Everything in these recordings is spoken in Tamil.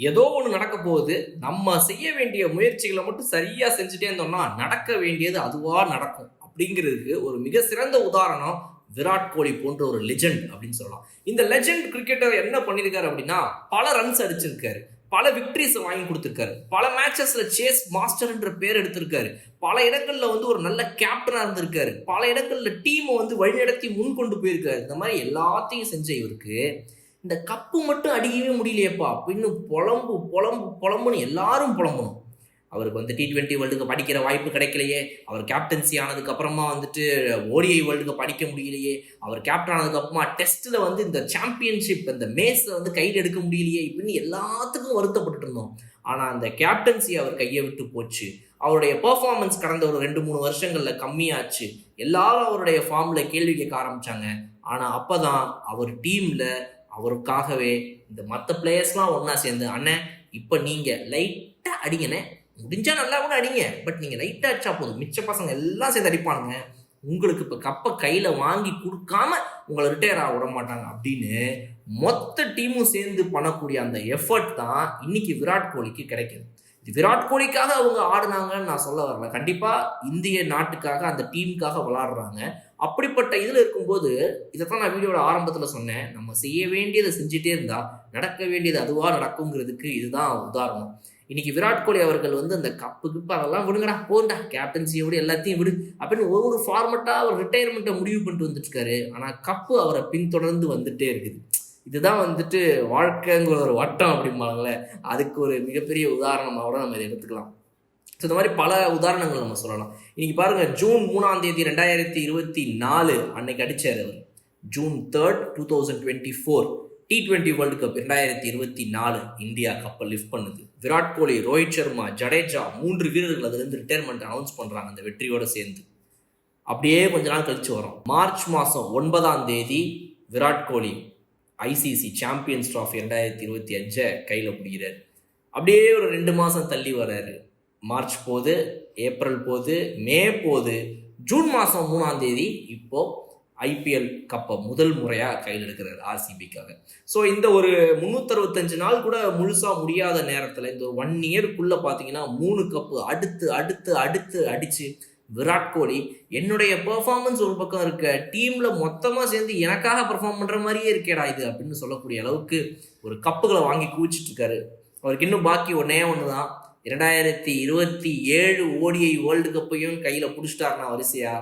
ஏதோ ஒன்று நடக்க போகுது. நம்ம செய்ய வேண்டிய முயற்சிகளை மட்டும் சரியாக செஞ்சுட்டே இருந்தோம்னா நடக்க வேண்டியது அதுவாக நடக்கும். அப்படிங்கிறதுக்கு ஒரு மிக சிறந்த உதாரணம் விராட் கோலி போன்ற ஒரு லெஜெண்ட் அப்படின்னு சொல்லலாம். இந்த லெஜெண்ட் கிரிக்கெட்டர் என்ன பண்ணியிருக்காரு அப்படின்னா பல ரன்ஸ் அடிச்சிருக்காரு. பல விக்டரிஸ் வாங்கி கொடுத்துருக்காரு. பல மேட்சஸ்ல சேஸ் மாஸ்டர்ன்ற பேர் எடுத்திருக்காரு. பல இடங்கள்ல வந்து ஒரு நல்ல கேப்டனா இருந்திருக்காரு. பல இடங்கள்ல டீமை வந்து வழிநடத்தி முன் கொண்டு போயிருக்காரு. இந்த மாதிரி எல்லாத்தையும் செஞ்ச இவருக்கு இந்த கப்பு மட்டும் அடிக்கவே முடியலையேப்பா. அப்படின்னு புலம்பு புலம்பு புலம்புன்னு எல்லாரும் புலம்பணும். அவருக்கு வந்து டி டுவெண்ட்டி வேர்ல்டுக்கு படிக்கிற வாய்ப்பு கிடைக்கலையே. அவர் கேப்டன்சி ஆனதுக்கு அப்புறமா வந்துட்டு ஓடிஐ வேர்ல்டுக்கு படிக்க முடியலையே. அவர் கேப்டன் ஆனதுக்கு அப்புறமா டெஸ்ட்ல வந்து இந்த சாம்பியன்ஷிப் இந்த மேஸை வந்து கையில் எடுக்க முடியலையே இப்படின்னு எல்லாத்துக்கும் வருத்தப்பட்டு இருந்தோம். ஆனா அந்த கேப்டன்சி அவர் கையை விட்டு போச்சு. அவருடைய பர்ஃபார்மன்ஸ் கடந்த ஒரு ரெண்டு மூணு வருஷங்கள்ல கம்மியாச்சு. எல்லாரும் அவருடைய ஃபார்ம்ல கேள்வி கேட்க ஆரம்பிச்சாங்க. ஆனா அப்பதான் அவர் டீம்ல அவருக்காகவே இந்த மற்ற பிளேயர்ஸ்லாம் ஒன்றா சேர்ந்து அண்ணன் இப்போ நீங்கள் லைட்டாக அடிங்கண்ணே. முடிஞ்சா நல்லா கூட அடிங்க. பட் நீங்கள் லைட்டாக அடிச்சா போதும். மிச்ச பசங்க எல்லாம் சேர்ந்து அடிப்பானுங்க. உங்களுக்கு இப்போ கப்பை கையில் வாங்கி கொடுக்காம உங்களை ரிட்டையர் ஆக விட மாட்டாங்க. அப்படின்னு மொத்த டீமும் சேர்ந்து பண்ணக்கூடிய அந்த எஃபர்ட் தான் இன்னைக்கு விராட் கோலிக்கு கிடைக்குது. விராட் கோலிக்காக அவங்க ஆடுனாங்கன்னு நான் சொல்ல வரல. கண்டிப்பாக இந்திய நாட்டுக்காக அந்த டீமுக்காக விளாடுறாங்க. அப்படிப்பட்ட இதில் இருக்கும்போது இதைத்தான் நான் வீடியோட ஆரம்பத்தில் சொன்னேன். நம்ம செய்ய வேண்டியதை செஞ்சுட்டே இருந்தால் நடக்க வேண்டியது அதுவாக நடக்குங்கிறதுக்கு இதுதான் உதாரணம். இன்னைக்கு விராட் கோலி அவர்கள் வந்து அந்த கப்பு கிப்பு அதெல்லாம் விடுங்கடா போண்டா கேப்டன்சியை விடு எல்லாத்தையும் விடு அப்படின்னு ஒரு ஒரு ஃபார்மெட்டாக அவர் ரிட்டையர்மெண்ட்டை முடிவு பண்ணிட்டு வந்துட்டு இருக்காரு ஆனால் கப்பு அவரை பின்தொடர்ந்து வந்துட்டே இருக்குது. இதுதான் வந்துட்டு வாழ்க்கைங்கிற ஒரு வட்டம் அப்படிம்பாங்கல்ல அதுக்கு ஒரு மிகப்பெரிய உதாரணமாக கூட நம்ம இதை எடுத்துக்கலாம். ஸோ இந்த மாதிரி பல உதாரணங்கள் நம்ம சொல்லலாம். இன்னைக்கு பாருங்க ஜூன் மூணாம் தேதி ரெண்டாயிரத்தி இருபத்தி நாலு அன்னைக்கு அடிச்சார் அவர். June third two thousand twenty four T twenty world cup ரெண்டாயிரத்தி இருபத்தி நாலு இந்தியா கப்பை லிஃப்ட் பண்ணுது. விராட் கோலி ரோஹித் சர்மா ஜடேஜா மூன்று வீரர்கள் அதுலேருந்து ரிட்டையர்மெண்ட் அனௌன்ஸ் பண்ணுறாங்க அந்த வெற்றியோட சேர்ந்து. அப்படியே கொஞ்ச நாள் கழிச்சு வரோம். மார்ச் மாதம் ஒன்பதாம் தேதி Virat Kohli ICC champions trophy ரெண்டாயிரத்தி இருபத்தி அஞ்சை கையில் பிடிக்கிறார். அப்படியே ஒரு ரெண்டு மாதம் தள்ளி வர்றாரு. மார்ச் போது ஏப்ரல் போது மே போது ஜூன் மாதம் மூணாம் தேதி இப்போது ஐபிஎல் கப்பை முதல் முறையாக கையில் எடுக்கிறார் ஆர்சிபிக்காக ஸோ இந்த ஒரு முந்நூற்றறுபத்தஞ்சு நாள் கூட முழுசாக முடியாத நேரத்தில் இந்த ஒரு ஒன் இயருக்குள்ளே பார்த்தீங்கன்னா மூணு கப்பு அடுத்து அடுத்து அடுத்து அடித்து விராட் கோலி என்னுடைய பெர்ஃபார்மன்ஸ் ஒரு பக்கம் இருக்க டீமில் மொத்தமாக சேர்ந்து எனக்காக பெர்ஃபார்ம் பண்ணுற மாதிரியே இருக்கேடா இது அப்படின்னு சொல்லக்கூடிய அளவுக்கு ஒரு கப்புகளை வாங்கி குவிச்சிட்டு இருக்காரு. அவருக்கு இன்னும் பாக்கி ஒன்றே ஒன்று தான் இரண்டாயிரத்தி இருபத்தி ஏழு ஓடிஐ வேர்ல்டு கப்பையும் கையில் பிடிச்சிட்டாருனா வரிசையா.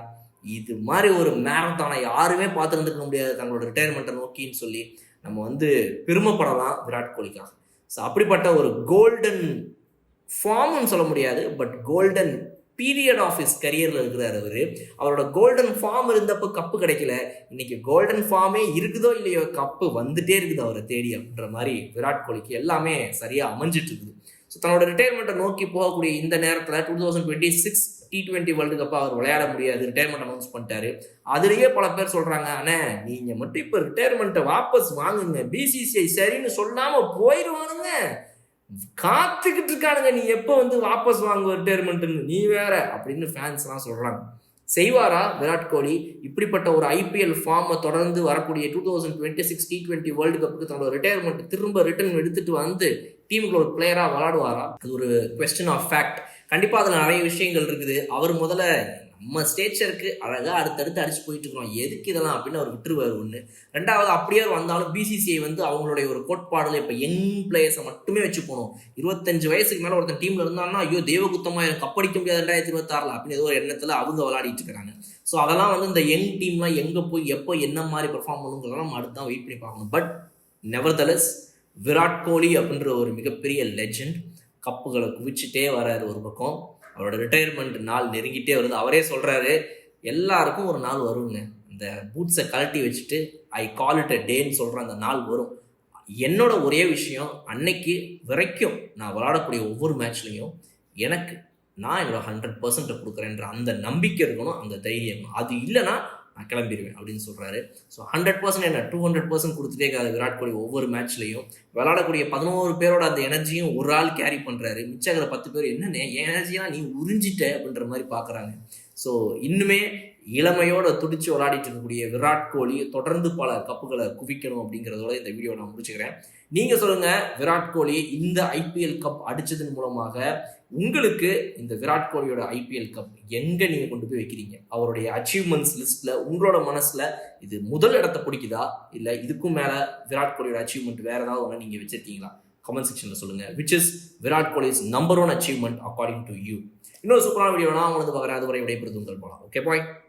இது மாதிரி ஒரு மேரத்தானை யாருமே பார்த்துருந்துருக்க முடியாது. தங்களோட ரிட்டையர்மெண்ட்டை நோக்கின்னு சொல்லி நம்ம வந்து பெருமைப்படலாம் விராட் கோலிக்காக. ஸோ அப்படிப்பட்ட ஒரு கோல்டன் ஃபார்ம்னு சொல்ல முடியாது but golden period of is கரியரில் இருக்கிறார் அவர். அவரோட கோல்டன் ஃபார்ம் இருந்தப்போ கப்பு கிடைக்கல. இன்னைக்கு கோல்டன் ஃபார்மே இருக்குதோ இல்லையோ கப்பு வந்துட்டே இருக்குது அவரை தேடி அப்படின்ற மாதிரி விராட் கோலிக்கு எல்லாமே சரியாக அமைஞ்சிட்டு இருக்குது. ஸோ தன்னோட ரிட்டையர்மெண்ட்டை நோக்கி போகக்கூடிய இந்த நேரத்தில் two thousand twenty six T twenty world கப்பை அவர் விளையாட முடியாது. ரிட்டையர்மெண்ட் அனௌன்ஸ் பண்ணிட்டாரு. அதுலேயே பல பேர் சொல்கிறாங்க அண்ணே நீங்கள் மட்டும் இப்போ ரிட்டையர்மெண்ட்டை வாபஸ் வாங்குங்க. பிசிசிஐ சரின்னு சொல்லாமல் போயிடுவானுங்க காத்துக்கிட்டு இருக்கானுங்க. நீ எப்போ வந்து வாபஸ் வாங்க ரிட்டையர்மெண்ட்டுன்னு நீ வேற அப்படின்னு ஃபேன்ஸ்லாம் சொல்கிறாங்க செய்வாரா? விராட் கோலி இப்படிப்பட்ட ஒரு ஐபிஎல் ஃபார்மை தொடர்ந்து வரக்கூடிய two thousand twenty six T twenty world கப்புக்கு தன்னோட ரிட்டையர்மெண்ட் திரும்ப ரிட்டர்ன் எடுத்துட்டு வந்து டீமுக்குள்ள ஒரு பிளேயராக விளாடுவாரா அது ஒரு கொஸ்டின் ஆஃப் ஃபேக்ட் கண்டிப்பாக அதில் நிறைய விஷயங்கள் இருக்குது. அவர் முதல்ல நம்ம ஸ்டேச்சருக்கு அழகாக அடுத்தடுத்து அடிச்சு போயிட்டு இருக்கிறோம் எதுக்கு இதெல்லாம் அப்படின்னு அவர் விட்டுருவார் ஒன்று ரெண்டாவது அப்படியே வந்தாலும் பிசிசிஐ வந்து அவங்களுடைய ஒரு கோட்பாடுல இப்போ யங் பிளேயர்ஸை மட்டுமே வச்சு போகணும் இருபத்தஞ்சு வயசுக்கு மேலே ஒருத்தன் டீமில் இருந்தான்னா ஐயோ தேவகுத்தமாக எனக்கு கப்படிக்க முடியாது ரெண்டாயிரத்தி இருபத்தாறில் அப்படின்னு ஏதோ ஒரு எண்ணத்தில் அவங்க விளையாடிட்டு இருக்காங்க. ஸோ அதெல்லாம் வந்து இந்த யங் டீம்லாம் எங்கே போய் எப்போ என்ன மாதிரி பெர்ஃபார்ம் பண்ணுங்கிறதெல்லாம் நம்ம அடுத்து தான் வெயிட் பண்ணி பார்க்கணும். பட் நெவர்தலஸ் விராட் கோலி அப்படின்ற ஒரு மிகப்பெரிய லெஜெண்ட் கப்புகளை குவிச்சுட்டே வராரு ஒரு பக்கம். அவரோட ரிட்டையர்மெண்ட் நாள் நெருங்கிட்டே வருது. அவரே சொல்கிறாரு எல்லாருக்கும் ஒரு நாள் வருங்க. இந்த பூட்ஸை கழட்டி வச்சுட்டு ஐ கால் இட் அ டேன்னு சொல்கிற அந்த நாள் வரும். என்னோட ஒரே விஷயம் அன்னைக்கு வரைக்கும் நான் விளாடக்கூடிய ஒவ்வொரு மேட்ச்லேயும் எனக்கு நான் என்னோட ஹண்ட்ரட் பர்சன்ட்டை கொடுக்குறேன்ற அந்த நம்பிக்கை இருக்கணும் அந்த தைரியம். அது இல்லைன்னா நான் கிளம்பிடுவேன் அப்படின்னு சொல்கிறாரு ஸோ ஹண்ட்ரட் பர்சன்ட் என்ன டூ ஹண்ட்ரட் பர்சன்ட் கொடுத்துட்டே இருக்காது விராட் கோலி ஒவ்வொரு மேட்ச்லையும் விளாடக்கூடிய பதினோரு பேரோட அந்த எனர்ஜியும் ஒரு ஆள் கேரி பண்ணுறாரு மிச்சம் பத்து பேர் என்னென்ன என் எனர்ஜியெல்லாம் நீ உறிஞ்சிட்ட அப்படின்ற மாதிரி பார்க்குறாங்க ஸோ இன்னுமே இளமையோட துடிச்சு விளையாடிட்டு இருக்கக்கூடிய விராட் கோலி தொடர்ந்து பல கப்புகளை குவிக்கணும் அப்படிங்கிறதோட இந்த வீடியோ நான் முடிச்சுக்கிறேன். நீங்க சொல்லுங்க விராட் கோலி இந்த ஐபிஎல் கப் அடிச்சதன் மூலமாக உங்களுக்கு இந்த விராட் கோலியோட ஐபிஎல் கப் எங்க நீங்க கொண்டு போய் வைக்கிறீங்க? அவருடைய அச்சீவ்மெண்ட்ஸ் லிஸ்ட்ல உங்களோட மனசுல இது முதல் இடத்த பிடிக்குதா? இல்ல இதுக்கும் மேல விராட் கோலியோட அச்சீவ்மெண்ட் வேற ஏதாவது ஒன்று நீங்க வச்சிருக்கீங்களா? கமெண்ட் செக்ஷன்ல சொல்லுங்க. Which is Virat Kohli's number one achievement according to you இன்னொரு சூப்பரான வீடியோனா உங்களுக்கு பார்க்குறேன். அதுவரை விடைபெறுது உங்கள் போலாம் ஓகே பாய்